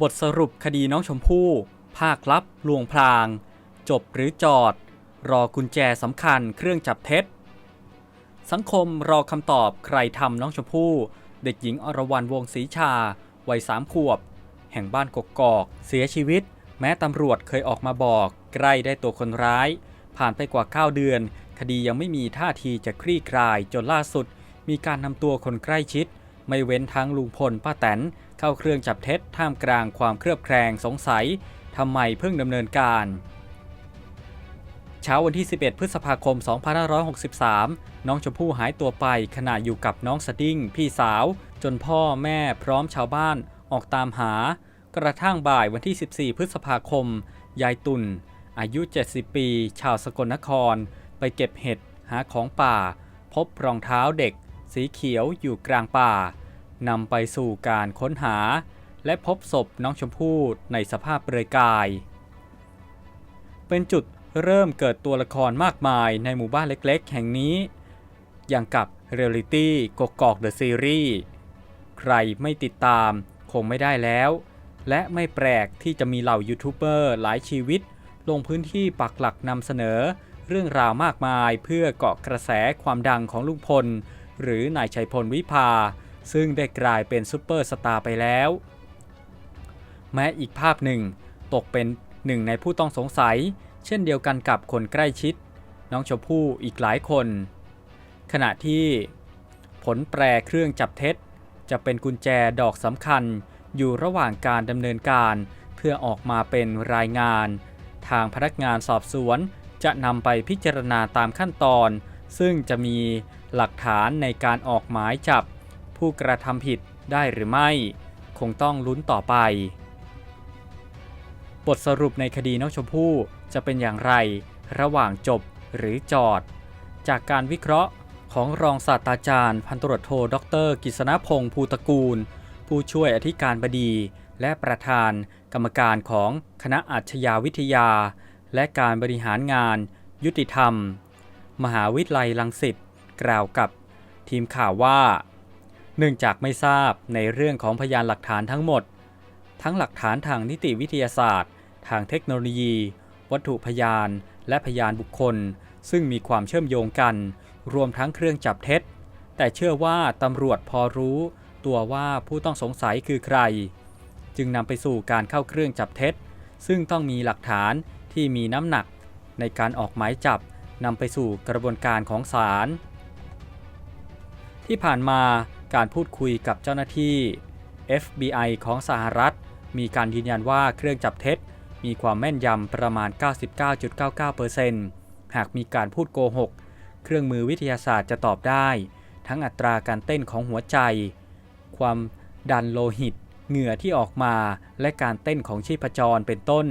บทสรุปคดีน้องชมพู่ ภาคลับ ลวงพราง จบหรือจอด รอกุญแจสำคัญเครื่องจับเท็จ สังคมรอคำตอบใครทำน้องชมพู่ เด็กหญิงอรวรรณวงศรีชา วัยสามขวบ แห่งบ้านกกอก เสียชีวิต แม้ตำรวจเคยออกมาบอก ใกล้ได้ตัวคนร้าย ผ่านไปกว่า 9 เดือน คดียังไม่มีท่าทีจะคลี่คลายจนล่าสุด มีการนำตัวคนใกล้ชิด ไม่เว้นทั้งลุงพลป้าแตน เข้าเครื่องจับเท็จท่ามกลางความเครือบแคลงสงสัยทำไมเพิ่งดำเนินการ เช้าวันที่ 11 พฤษภาคม 2563 น้องชมพู่หายตัวไปขณะอยู่กับน้องสดิ้งพี่สาว จนพ่อแม่พร้อมชาวบ้านออกตามหา กระทั่งบ่ายวันที่ 14 พฤษภาคม ยายตุ่น อายุ 70 ปี ชาวสกลนคร ไปเก็บเห็ดหาของป่า พบรองเท้าเด็ก สีเขียวอยู่กลางป่า นำไปสู่การค้นหา และพบศพน้องชมพู่ในสภาพเปลือยกาย เป็นจุดเริ่มเกิดตัวละครมากมายในหมู่บ้านเล็กๆ แห่งนี้ อย่างกับเรียลิตี้กกอกเดอะซีรีส์ใครไม่ติดตามคงไม่ได้แล้ว และไม่แปลกที่จะมีเหล่ายูทูบเบอร์หลายชีวิต ลงพื้นที่ปักหลักนำเสนอ เรื่องราวมากมายเพื่อเกาะกระแสความดังของลุงพล หรือนายชัยพลวิภา ซึ่งได้กลายเป็นซูเปอร์สตาร์ไปแล้ว แม้อีกภาพหนึ่งตกเป็นหนึ่งในผู้ต้องสงสัย เช่นเดียวกันกับคนใกล้ชิด น้องชมพู่อีกหลายคน ขณะที่ผลแปรเครื่องจับเท็จ จะเป็นกุญแจดอกสำคัญอยู่ระหว่างการดำเนินการเพื่อออกมาเป็นรายงาน ทางพนักงานสอบสวนจะนำไปพิจารณาตามขั้นตอน ซึ่งจะมีหลักฐานในการออกหมายจับ ผู้กระทำผิดได้หรือไม่ คงต้องลุ้นต่อไป บทสรุปในคดีน้องชมพู่จะเป็นอย่างไรระหว่างจบหรือจอด จากการวิเคราะห์ของรองศาสตราจารย์ พันตรวจโทดรกิษณพงศ์ภูตะกูล ผู้ช่วยอธิการบดี และประธาน กรรมการของคณะอาชญาวิทยา และการบริหารงาน ยุติธรรม มหาวิทยาลัยลังสิตกล่าวกับ ทีมข่าวว่า เนื่องจากไม่ทราบในเรื่องของพยานหลักฐานทั้งหมด ทั้งหลักฐานทางนิติวิทยาศาสตร์ ทางเทคโนโลยี วัตถุพยาน และพยานบุคคล ซึ่งมีความเชื่อมโยงกัน รวมทั้งเครื่องจับเท็จ แต่เชื่อว่าตำรวจพอรู้ ตัวว่าผู้ต้องสงสัยคือใคร จึงนำไปสู่การเข้าเครื่องจับเท็จ ซึ่งต้องมีหลักฐานที่มีน้ำหนัก ในการออกหมายจับนำไปสู่กระบวนการของศาลที่ผ่านมา การพูดคุยกับเจ้าหน้าที่ FBI ของสหรัฐ มีการยืนยันว่าเครื่องจับเท็จ มีความแม่นยำประมาณ 99.99%หากมีการพูดโกหก เครื่องมือวิทยาศาสตร์จะตอบได้ ทั้งอัตราการเต้นของหัวใจ ความดันโลหิต เหงื่อที่ออกมา และการเต้นของชีพจรเป็นต้น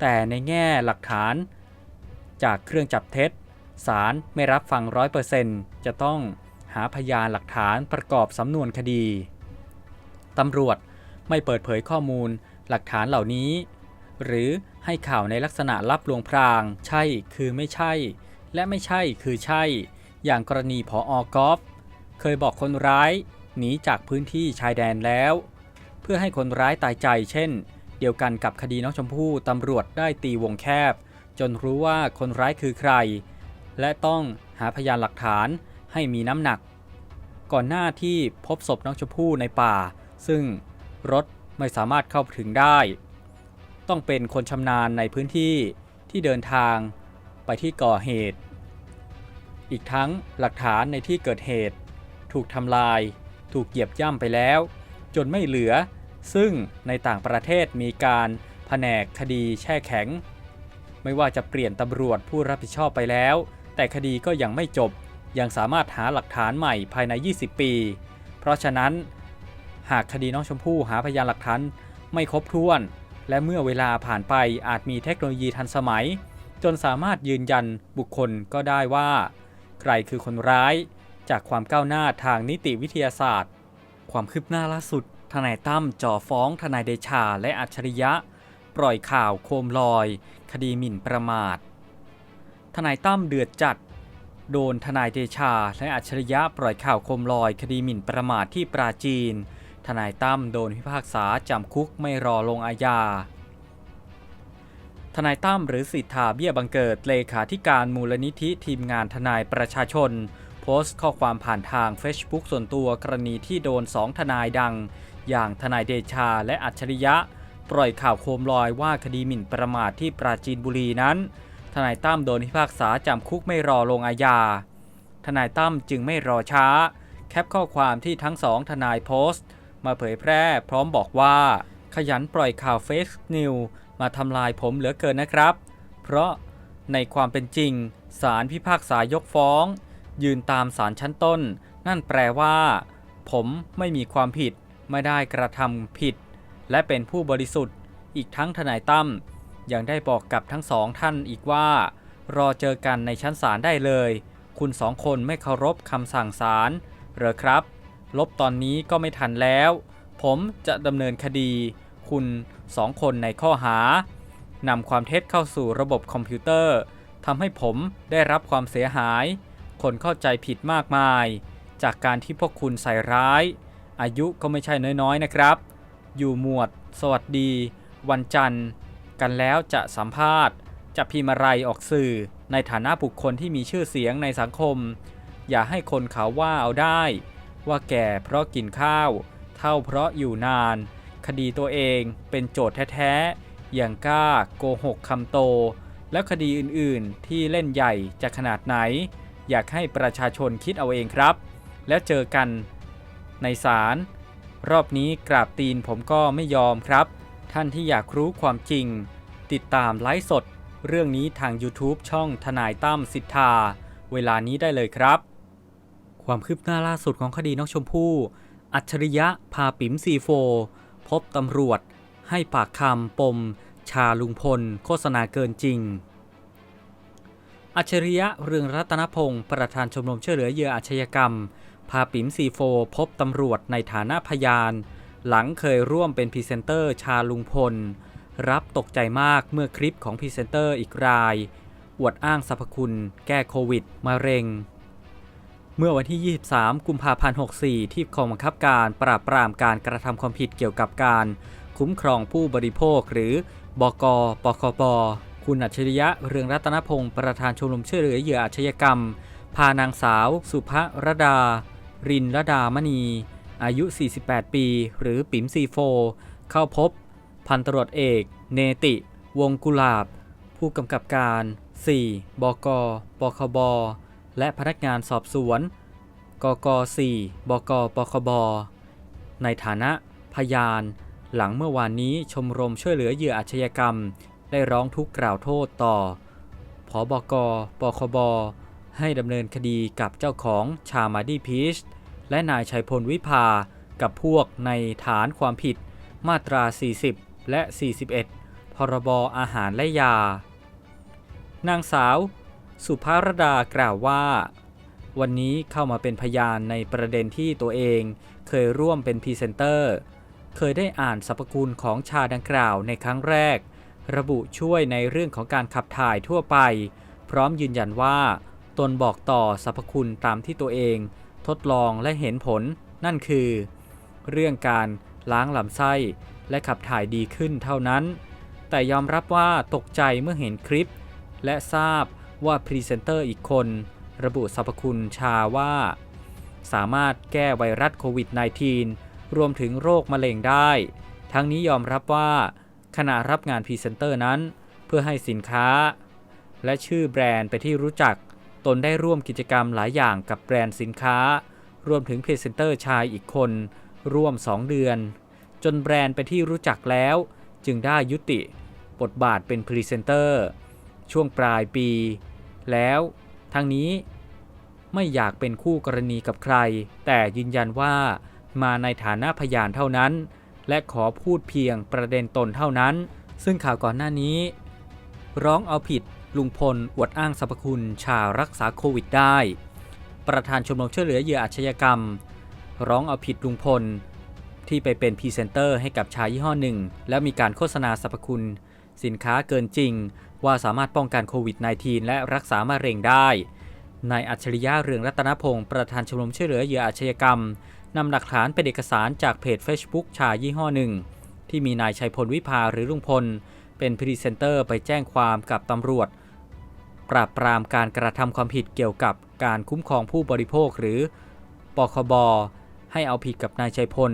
แต่ในแง่หลักฐาน จากเครื่องจับเท็จ ศาลไม่รับฟัง 100%จะต้อง หาพยานหลักฐานประกอบสำนวนคดี ตำรวจไม่เปิดเผยข้อมูลหลักฐานเหล่านี้ หรือให้ข่าวในลักษณะลับลวงพราง ใช่คือไม่ใช่ และไม่ใช่คือใช่ อย่างกรณีผออกอฟเคยบอกคนร้ายหนีจากพื้นที่ชายแดนแล้ว เพื่อให้คนร้ายตายใจ เช่น เดียวกันกับคดีน้องชมพู่ตำรวจได้ตีวงแคบ จนรู้ว่าคนร้ายคือใคร และต้องหาพยานหลักฐาน ให้มีน้ำหนัก ก่อนหน้าที่พบศพน้องชมพู่ในป่า ซึ่งรถไม่สามารถเข้าถึงได้ ต้องเป็นคนชำนาญในพื้นที่ที่เดินทางไปที่ก่อเหตุ อีกทั้งหลักฐานในที่เกิดเหตุ ถูกทำลาย ถูกเหยียบย่ำไปแล้ว จนไม่เหลือ ซึ่งในต่างประเทศมีการแผนกคดีแช่แข็ง ไม่ว่าจะเปลี่ยนตำรวจผู้รับผิดชอบไปแล้ว แต่คดีก็ยังไม่จบ ยังสามารถหาหลักฐานใหม่ภายใน 20 ปี เพราะฉะนั้น หากคดีน้องชมพู่หาพยานหลักฐานไม่ครบถ้วน และเมื่อเวลาผ่านไปอาจมีเทคโนโลยีทันสมัย จนสามารถยืนยันบุคคลก็ได้ว่า ใครคือคนร้าย จากความก้าวหน้าทางนิติวิทยาศาสตร์ ความคืบหน้าล่าสุด ทนายตั้มจ่อฟ้องทนายเดชาและอัจฉริยะ ปล่อยข่าวโคมลอย คดีหมิ่นประมาททนายตั้มเดือดจัด โดนทนายเดชา และอัจฉริยะปล่อยข่าวโคมลอย คดีหมิ่นประมาทที่ปราจีน ทนายตั้มโดนพิพากษาจำคุกไม่รอลงอาญา ทนายตั้มหรือสิทธาเบี้ยบังเกิดเลขาธิการมูลนิธิทีมงานทนายประชาชน โพสต์ข้อความผ่านทาง Facebook ส่วนตัวกรณีที่โดนสองทนายดัง อย่างทนายเดชาและอัจฉริยะ ปล่อยข่าวโคมลอยว่าคดีหมิ่นประมาทที่ปราจีนบุรีนั้น ทนายตั้มโดนพิพากษาจำคุกไม่รอลงอาญา ทนายตั้มจึงไม่รอช้า แคปข้อความที่ทั้งสองทนายโพสต์ มาเผยแพร่พร้อมบอกว่า ขยันปล่อยข่าวเฟซนิวมาทำลายผมเหลือเกินนะครับ เพราะในความเป็นจริงศาลพิพากษายกฟ้อง ยืนตามศาลชั้นต้น นั่นแปลว่า ผมไม่มีความผิดไม่ได้กระทำผิด และเป็นผู้บริสุทธิ์ อีกทั้งทนายตั้ม ยังได้บอกกับทั้งสองท่านอีกว่า รอเจอกันในชั้นศาลได้เลย คุณสองคนไม่เคารพคำสั่งศาลเหรอครับ ลบตอนนี้ก็ไม่ทันแล้ว ผมจะดำเนินคดี คุณสองคนในข้อหานำความเท็จเข้าสู่ระบบคอมพิวเตอร์ทำให้ผมได้รับความเสียหาย คนเข้าใจผิดมากมาย จากการที่พวกคุณใส่ร้าย อายุก็ไม่ใช่น้อยๆนะครับ อยู่หมวด สวัสดี วันจันทร์ กันแล้วจะสัมภาษณ์ จะพิมพ์อะไรออกสื่อ ในฐานะบุคคลที่มีชื่อเสียงในสังคม อย่าให้คนเขาว่าเอาได้ ว่าแก่เพราะกินข้าว เท่าเพราะอยู่นาน คดีตัวเองเป็นโจทย์แท้ๆ อย่างกล้าโกหกคำโต แล้วคดีอื่นๆ ที่เล่นใหญ่จะขนาดไหน อยากให้ประชาชนคิดเอาเองครับ แล้วเจอกันในศาลรอบนี้กราบตีนผมก็ไม่ยอมครับ ท่านที่อยากรู้ความจริง ติดตามไลฟ์สด เรื่องนี้ทาง YouTube ช่องทนายตั้มสิทธา เวลานี้ได้เลยครับ ความคืบหน้าล่าสุดของคดีน้องชมพู่อัจฉริยะพาปิ๋มซีโฟ พบตำรวจ ให้ปากคำปม ชาลุงพล โฆษณาเกินจริง อัจฉริยะเรืองรัตนพงศ์ประธานชมรมช่วยเหลือเหยื่ออาชญากรรม พาปิ๋มซีโฟ พบตำรวจในฐานะพยาน หลังเคยร่วมเป็นพรีเซนเตอร์ชาลุงพล รับตกใจมากเมื่อคลิปของพรีเซนเตอร์อีกราย อวดอ้างสรรพคุณ แก้โควิดมะเร็ง เมื่อวันที่ 23 กุมภาพันธ์ 64 ที่กองบังคับการปราบปรามการกระทำความผิดเกี่ยวกับการ คุ้มครองผู้บริโภคหรือ บก ปคปคุณอัจฉริยะเรืองรัตนพงศ์ประธานชมรมช่วยเหลือเหยื่ออาชญากรรม พานางสาว สุภรดา รินรดามณี อายุ 48 ปี หรือปิ๋มซีโฟ เข้าพบ พันตรวจเอก เนติ วงกุลาบ ผู้กำกับการ 4 บก ปคบ และพนักงานสอบสวน กก 4 บก ปคบ ในฐานะพยาน หลังเมื่อวานนี้ชมรมช่วยเหลือเหยื่ออาชญากรรม ได้ร้องทุกข์กล่าวโทษต่อผบก ปคบ ให้ดำเนินคดีกับเจ้าของชามาดีพีช และนายชัยพลวิภา กับพวกในฐานความผิดมาตรา 40 และ 41 พรบอาหารและยา นางสาว สุภารดากล่าวว่า วันนี้เข้ามาเป็นพยานในประเด็นที่ตัวเองเคยร่วมเป็นพรีเซนเตอร์ เคยได้อ่านสรรพคุณของชาดังกล่าวในครั้งแรก ระบุช่วยในเรื่องของการขับถ่ายทั่วไป พร้อมยืนยันว่า ตนบอกต่อสรรพคุณตามที่ตัวเอง ทดลองและเห็นผลนั่นคือ เรื่องการล้างลำไส้และขับถ่ายดีขึ้นเท่านั้น แต่ยอมรับว่าตกใจเมื่อเห็นคลิป และทราบว่าพรีเซนเตอร์อีกคน ระบุสรรพคุณชาว่า สามารถแก้ไวรัสโควิด -19 รวมถึงโรคมะเร็งได้ ทั้งนี้ยอมรับว่าขณะรับงานพรีเซนเตอร์นั้น เพื่อให้สินค้า และชื่อแบรนด์ไปที่รู้จัก นได้ร่วมกิจกรรมหลายอย่างกับแบรนด์สินค้า รวมถึงพรีเซนเตอร์ชายอีกคน ร่วม 2 เดือน จนแบรนด์ไปนที่รู้จักแล้ว จึงได้ยุติ บทบาทเป็นพรีเซนเตอร์ ช่วงปลายปี แล้วทั้งนี้ไม่อยากเป็นคู่กรณีกับใคร แต่ยืนยันว่ามาในฐานะพยานเท่านั้น และขอพูดเพียงประเด็นตนเท่านั้น ซึ่งข่าวก่อนหน้านี้ ร้องเอาผิด ลุงพลอวดอ้างสรรพคุณชารักษาโควิดได้ ประธานชมรมช่วยเหลือเหยื่ออาชญากรรม ร้องเอาผิดลุงพล ที่ไปเป็นพรีเซนเตอร์ให้กับชายี่ห้อหนึ่ง แล้วมีการโฆษณาสรรพคุณ สินค้าเกินจริง ว่าสามารถป้องกันโควิด -19 และรักษามะเร็งได้ นายอัจฉริยะเรืองรัตนพงศ์ประธานชมรมช่วยเหลือเหยื่ออาชญากรรมนำหลักฐานเป็นเอกสารจากเพจ Facebook ชายยี่ห้อหนึ่งที่มีนายชัยพลวิภาหรือลุงพล เป็นพรีเซนเตอร์ไปแจ้งความกับตำรวจ ปราบปรามการกระทำความผิดเกี่ยวกับการคุ้มครองผู้บริโภคหรือปคบให้เอาผิดกับนายชัยพล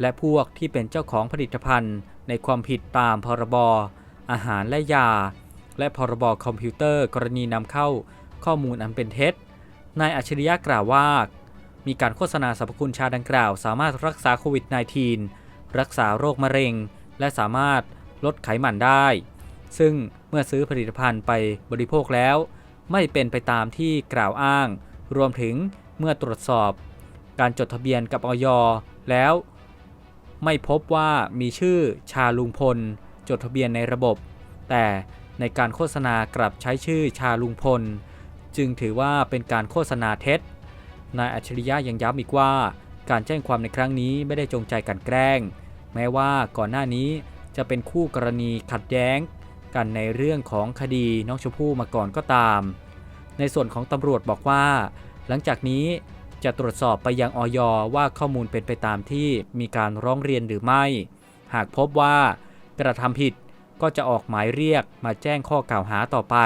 และพวกที่เป็นเจ้าของผลิตภัณฑ์ ในความผิดตามพรบอาหารและยา และพรบคอมพิวเตอร์ กรณีนำเข้าข้อมูลอันเป็นเท็จ นายอัจฉริยะกล่าวว่า มีการโฆษณาสรรพคุณชาดังกล่าว สามารถรักษาโควิด -19 รักษาโรคมะเร็ง และสามารถลดไขมันได้ ซึ่งเมื่อซื้อผลิตภัณฑ์ไปบริโภคแล้ว ไม่เป็นไปตามที่กล่าวอ้าง รวมถึงเมื่อตรวจสอบ การจดทะเบียนกับออยแล้ว ไม่พบว่ามีชื่อชาลุงพล จดทะเบียนในระบบ แต่ในการโฆษณากลับใช้ชื่อชาลุงพล จึงถือว่าเป็นการโฆษณาเท็จนายอัจฉริยะยังย้ำอีกว่า การแจ้งความในครั้งนี้ไม่ได้จงใจกันแกล้ง แม้ว่าก่อนหน้านี้จะเป็นคู่กรณีขัดแย้ง กันในเรื่องของคดีน้องชมพู่มาก่อนก็ตาม ในส่วนของตำรวจบอกว่า หลังจากนี้จะตรวจสอบไปยังออยว่าข้อมูลเป็นไปตามที่มีการร้องเรียนหรือไม่ หากพบว่ากระทำผิดก็จะออกหมายเรียกมาแจ้งข้อกล่าวหาต่อไป